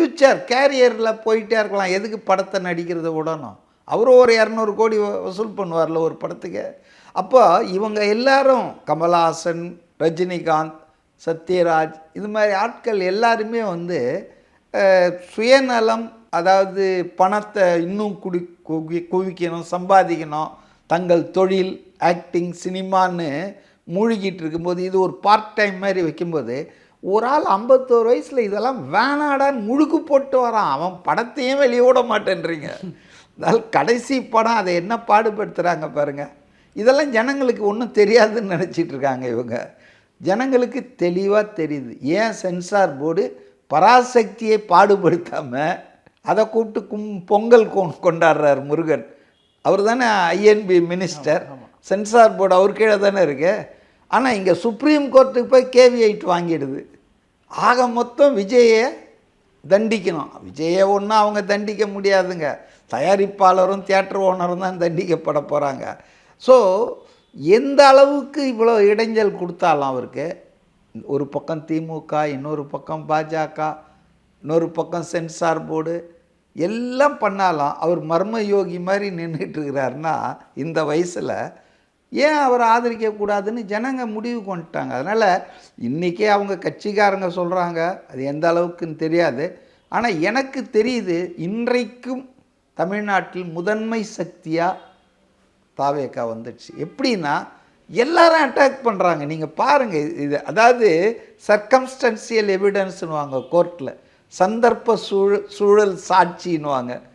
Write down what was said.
Future கேரியரில் போயிட்டே இருக்கலாம். எதுக்கு படத்தை நடிக்கிறத விடணும்? அவரும் ஒரு இரநூறு கோடி வசூல் பண்ணுவார்ல ஒரு படத்துக்கு. அப்போ இவங்க எல்லாரும் கமல்ஹாசன் ரஜினிகாந்த் சத்யராஜ் இது மாதிரி ஆட்கள் எல்லாருமே வந்து சுயநலம் அதாவது பணத்தை இன்னும் குடி குவி குவிக்கணும் சம்பாதிக்கணும். தங்கள் தொழில் ஆக்டிங் சினிமான்னு மூழ்கிட்டு இருக்கும்போது இது ஒரு பார்ட் டைம் மாதிரி வைக்கும்போது ஒரு ஆள் ஐம்பத்தோரு வயசில் இதெல்லாம் வேணாடான்னு முழுக்கு போட்டு வரான். அவன் படத்தையும் வெளியே விட மாட்டேன்றீங்க. அதனால் கடைசி படம் அதை என்ன பாடுபடுத்துகிறாங்க பாருங்க. இதெல்லாம் ஜனங்களுக்கு ஒன்றும் தெரியாதுன்னு நினச்சிட்டு இருக்காங்க இவங்க. ஜனங்களுக்கு தெளிவாக தெரியுது. ஏன் சென்சார் போர்டு பராசக்தியை பாடுபடுத்தாமல் அதை கூப்பிட்டு கும் பொங்கல் கொண்டாடுறார் முருகன். அவர் தானே I and B minister censor board அவர் கீழே தானே இருக்கு. ஆனால் இங்கே சுப்ரீம் கோர்ட்டுக்கு போய் கேவி ஐட் வாங்கிடுது. ஆக மொத்தம் விஜயை தண்டிக்கணும். விஜயை ஒன்றும் அவங்க தண்டிக்க முடியாதுங்க. தயாரிப்பாளரும் தியேட்டர் ஓனரும் தான் தண்டிக்கப்பட போகிறாங்க ஸோ எந்த அளவுக்கு இவ்வளோ இடைஞ்சல் கொடுத்தாலும் அவருக்கு ஒரு பக்கம் திமுக இன்னொரு பக்கம் பாஜக இன்னொரு பக்கம் சென்சார் போர்டு எல்லாம் பண்ணாலும் அவர் மர்ம யோகி மாதிரி நின்றுட்டு இருக்கிறாருன்னா இந்த வயசில் ஏன் அவரை ஆதரிக்கக்கூடாதுன்னு ஜனங்க முடிவு கொண்டுட்டாங்க. அதனால் இன்றைக்கே அவங்க கட்சிக்காரங்க சொல்கிறாங்க அது எந்த அளவுக்குன்னு தெரியாது. ஆனால் எனக்கு தெரியுது இன்றைக்கும் தமிழ்நாட்டில் முதன்மை சக்தியாக தாவேக்கா வந்துடுச்சு. எப்படின்னா எல்லாரும் அட்டாக் பண்ணுறாங்க நீங்கள் பாருங்கள் இது அதாவது சர்க்கம்ஸ்டன்சியல் எவிடன்ஸ்னுவாங்க கோர்ட்டில் சந்தர்ப்ப சூழல் சூழல் சாட்சின்னுவாங்க.